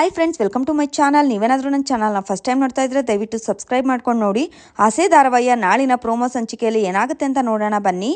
Hi friends welcome to my channel ನೀವೇನಾದರೂ ನನ್ನ ಚಾನಲ್ನ ಫಸ್ಟ್ ಟೈಮ್ ನೋಡ್ತಾ ಇದ್ರೆ ದಯವಿಟ್ಟು ಸಬ್ಸ್ಕ್ರೈಬ್ ಮಾಡ್ಕೊಂಡು ನೋಡಿ. ಆಸೆ ಧಾರಾವಾಹಿಯ ನಾಳಿನ ಪ್ರೋಮೋ ಸಂಚಿಕೆಯಲ್ಲಿ ಏನಾಗುತ್ತೆ ಅಂತ ನೋಡೋಣ ಬನ್ನಿ.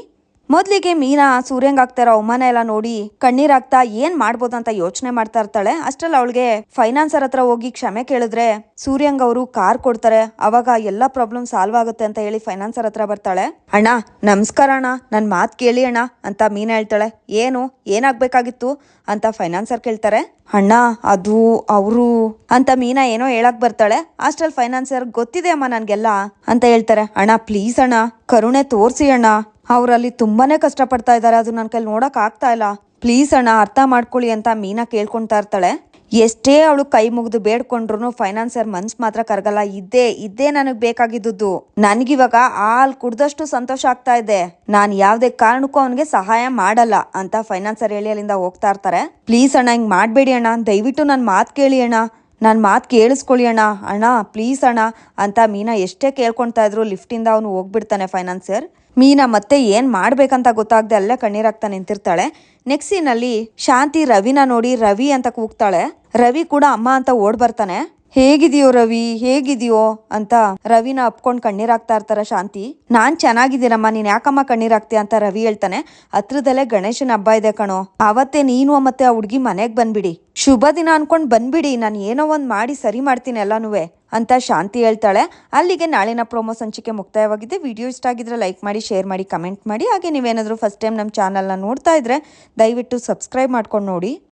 ಮೊದಲಿಗೆ ಮೀನಾ, ಸೂರ್ಯಂಗ್ ಆಗ್ತಾರ ಅವಮಾನ ಎಲ್ಲ ನೋಡಿ ಕಣ್ಣೀರಾಗ್ತಾ ಏನ್ ಮಾಡ್ಬೋದು ಅಂತ ಯೋಚನೆ ಮಾಡ್ತಾ ಇರ್ತಾಳೆ. ಅಷ್ಟ್ರಲ್ಲಿ ಅವಳಿಗೆ ಫೈನಾನ್ಸರ್ ಹತ್ರ ಹೋಗಿ ಕ್ಷಮೆ ಕೇಳಿದ್ರೆ ಸೂರ್ಯಂಗ್ ಅವರು ಕಾರ್ ಕೊಡ್ತಾರೆ. ಅವಾಗ ಎಲ್ಲ ಪ್ರಾಬ್ಲಮ್ ಸಾಲ್ವ್ ಆಗುತ್ತೆ ಅಂತ ಹೇಳಿ ಫೈನಾನ್ಸರ್ ಹತ್ರ ಬರ್ತಾಳೆ. ಅಣ್ಣ, ನಮಸ್ಕಾರ ಅಣ್ಣ ನನ್ನ ಮಾತು ಕೇಳಿ ಅಣ್ಣ ಅಂತ ಮೀನಾ ಹೇಳ್ತಾಳೆ. ಏನು? ಏನಾಗ್ಬೇಕಾಗಿತ್ತು? ಅಂತ ಫೈನಾನ್ಸರ್ ಕೇಳ್ತಾರೆ. ಅಣ್ಣ, ಅದು ಅವರು ಅಂತ ಮೀನಾ ಏನೋ ಹೇಳಕ್ ಬರ್ತಾಳೆ. ಅಷ್ಟ್ರಲ್ಲಿ ಫೈನಾನ್ಸರ್ ಗೊತ್ತಿದೆ ಅಮ್ಮ ನನ್ಗೆಲ್ಲ ಅಂತ ಹೇಳ್ತಾರೆ. ಅಣ್ಣ ಪ್ಲೀಸ್ ಅಣ್ಣ, ಕರುಣೆ ತೋರಿಸಿ ಅಣ್ಣ ಅವರಲ್ಲಿ ತುಂಬಾನೇ ಕಷ್ಟಪಡ್ತಾ ಇದ್ದಾರೆ. ಅದು ನನ್ನ ಕೈಲಿ ನೋಡಕ್ ಆಗ್ತಾ ಇಲ್ಲ. ಪ್ಲೀಸ್ ಅಣ್ಣ, ಅರ್ಥ ಮಾಡ್ಕೊಳ್ಳಿ ಅಂತ ಮೀನಾ ಕೇಳ್ಕೊಂತಾ ಇರ್ತಾಳೆ. ಎಷ್ಟೇ ಅವಳು ಕೈ ಮುಗಿದು ಬೇಡ್ಕೊಂಡ್ರು ಫೈನಾನ್ಸರ್ ಮನ್ಸ್ ಮಾತ್ರ ಕರಗಲ್ಲ. ಇದ್ದೇ ಇದ್ದೇ ನನಗ್ ಬೇಕಾಗಿದ್ದು ನನ್ಗಿವಾಗ ಹಾಲ್ ಕುಡ್ದಷ್ಟು ಸಂತೋಷ ಆಗ್ತಾ ಇದೆ. ನಾನ್ ಯಾವ್ದೇ ಕಾರಣಕ್ಕೂ ಅವನಿಗೆ ಸಹಾಯ ಮಾಡಲ್ಲ ಅಂತ ಫೈನಾನ್ಸರ್ ಹೇಳಿ ಅಲ್ಲಿಂದ ಹೋಗ್ತಾ ಇರ್ತಾರೆ. ಪ್ಲೀಸ್ ಅಣ್ಣ, ಹಿಂಗ್ ಮಾಡ್ಬೇಡಿ ಅಣ್ಣ. ದಯವಿಟ್ಟು ನನ್ ಮಾತ್ ಕೇಳಿ ಅಣ್ಣ. ನನ್ನ ಮಾತು ಕೇಳಿಸ್ಕೊಳ್ಳಿ ಅಣ್ಣ. ಅಣ್ಣ ಪ್ಲೀಸ್ ಅಣ್ಣ. ಅಂತ ಮೀನಾ ಎಷ್ಟೇ ಕೇಳ್ಕೊಳ್ತಾ ಇದ್ರು ಲಿಫ್ಟಿಂದ ಅವನು ಹೋಗ್ಬಿಡ್ತಾನೆ ಫೈನಾನ್ಸರ್ ಮೀನಾ ಮತ್ತೆ ಏನು ಮಾಡಬೇಕಂತ ಗೊತ್ತಾಗದೆ ಅಲ್ಲೇ ಕಣ್ಣೀರಾಗ್ತಾ ನಿಂತಿರ್ತಾಳೆ. ನೆಕ್ಸ್ಟ್ ಸೀನಲ್ಲಿ ಶಾಂತಿ ರವಿನ ನೋಡಿ ರವಿ ಅಂತ ಕೂಗ್ತಾಳೆ. ರವಿ ಕೂಡ ಅಮ್ಮ ಅಂತ ಓಡ್ ಬರ್ತಾನೆ ಹೇಗಿದೆಯೋ ರವಿ, ಹೇಗಿದೆಯೋ ಅಂತ ರವಿನ ಅಪ್ಕೊಂಡ್ ಕಣ್ಣೀರಾಗ್ತಾ ಇರ್ತಾರ ಶಾಂತಿ. ನಾನ್ ಚೆನ್ನಾಗಿದ್ದೀರಮ್ಮ ನೀನ್ ಯಾಕಮ್ಮ ಕಣ್ಣೀರಾಗ್ತೀಯ ಅಂತ ರವಿ ಹೇಳ್ತಾನೆ. ಹತ್ರದಲ್ಲೇ ಗಣೇಶನ ಹಬ್ಬ ಇದೆ ಕಣೋ. ಅವತ್ತೇ ನೀನು ಮತ್ತೆ ಆ ಹುಡ್ಗಿ ಮನೆಗ್ ಬಂದ್ಬಿಡಿ. ಶುಭ ದಿನ ಅನ್ಕೊಂಡ್ ಬಂದ್ಬಿಡಿ, ನಾನು ಏನೋ ಒಂದ್ ಮಾಡಿ ಸರಿ ಮಾಡ್ತೀನಿ ಎಲ್ಲಾನುವೆ ಅಂತ ಶಾಂತಿ ಹೇಳ್ತಾಳೆ. ಅಲ್ಲಿಗೆ ನಾಳಿನ ಪ್ರೋಮೋ ಸಂಚಿಕೆ ಮುಕ್ತಾಯವಾಗಿದೆ. ವಿಡಿಯೋ ಇಷ್ಟ ಆಗಿದ್ರೆ ಲೈಕ್ ಮಾಡಿ, ಶೇರ್ ಮಾಡಿ, ಕಮೆಂಟ್ ಮಾಡಿ. ಹಾಗೆ ನೀವೇನಾದರೂ ಫಸ್ಟ್ ಟೈಮ್ ನಮ್ಮ ಚಾನಲ್ನ ನೋಡ್ತಾ ಇದ್ರೆ ದಯವಿಟ್ಟು ಸಬ್ಸ್ಕ್ರೈಬ್ ಮಾಡ್ಕೊಂಡು ನೋಡಿ.